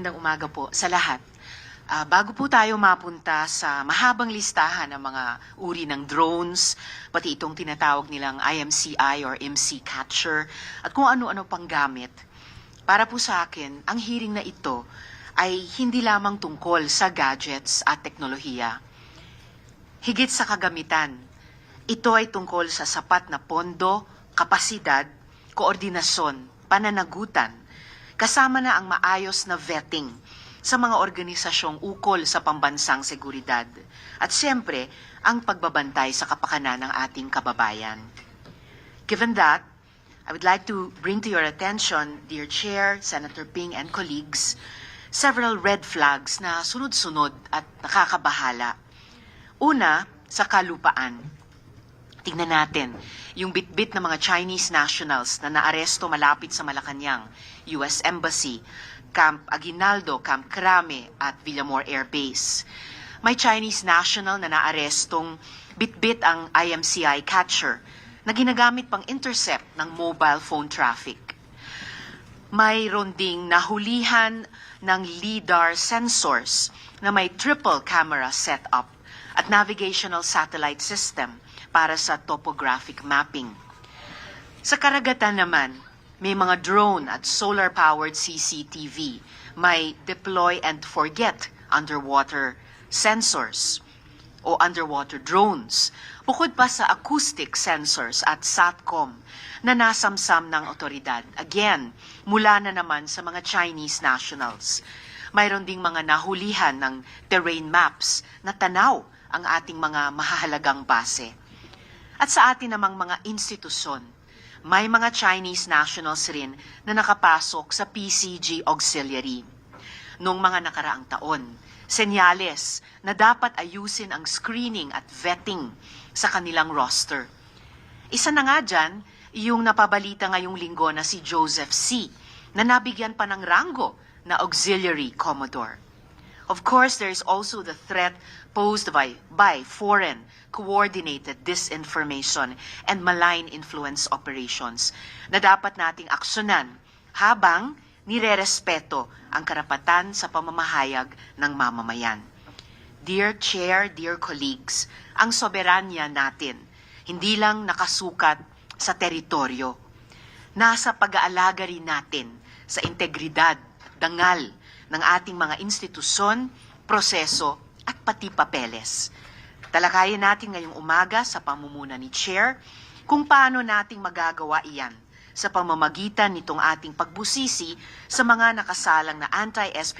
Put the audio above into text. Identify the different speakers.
Speaker 1: Magandang umaga po sa lahat. Ah, bago po tayo mapunta sa mahabang listahan ng mga uri ng drones, pati itong tinatawag nilang IMCI or MC Catcher, at kung ano-ano pang gamit, para po sa akin, ang hearing na ito ay hindi lamang tungkol sa gadgets at teknolohiya. Higit sa kagamitan, ito ay tungkol sa sapat na pondo, kapasidad, koordinasyon, pananagutan, kasama na ang maayos na vetting sa mga organisasyong ukol sa pambansang seguridad at siyempre ang pagbabantay sa kapakanan ng ating kababayan. Given that, I would like to bring to your attention, dear Chair, Senator Ping, and colleagues, several red flags na sunod-sunod at nakakabahala. Una, sa kalupaan. Tingnan natin yung bitbit ng mga Chinese nationals na naaresto malapit sa Malacanang, US Embassy, Camp Aguinaldo, Camp Crame at Villamor Air Base. May Chinese national na naarestong bitbit ang IMCI catcher na ginagamit pang intercept ng mobile phone traffic. Mayroon ding nahulihan ng LIDAR sensors na may triple camera setup at navigational satellite system para sa topographic mapping. Sa karagatan naman, may mga drone at solar-powered CCTV, may deploy and forget underwater sensors o underwater drones, bukod pa sa acoustic sensors at SATCOM na nasamsam ng otoridad. Again, mula na naman sa mga Chinese nationals. Mayroon ding mga nahulihan ng terrain maps na tanaw ang ating mga mahahalagang base. At sa atin namang mga institusyon, may mga Chinese nationals rin na nakapasok sa PCG Auxiliary. Noong mga nakaraang taon, senyales na dapat ayusin ang screening at vetting sa kanilang roster. Isa na nga dyan, yung napabalita ngayong linggo na si Joseph C. na nabigyan pa ng rango na Auxiliary Commodore. Of course, there is also the threat posed by, by foreign coordinated disinformation and malign influence operations na dapat nating aksyonan habang nirerespeto ang karapatan sa pamamahayag ng mamamayan. Dear Chair, dear colleagues, ang soberanya natin hindi lang nakasukat sa teritoryo. Nasa pag-aalaga rin natin sa integridad, dangal ng ating mga institusyon, proseso at pati papeles. Talakayin natin ngayong umaga sa pamumuna ni Chair kung paano nating magagawa iyan sa pamamagitan nitong ating pagbusisi sa mga nakasalang na anti-SP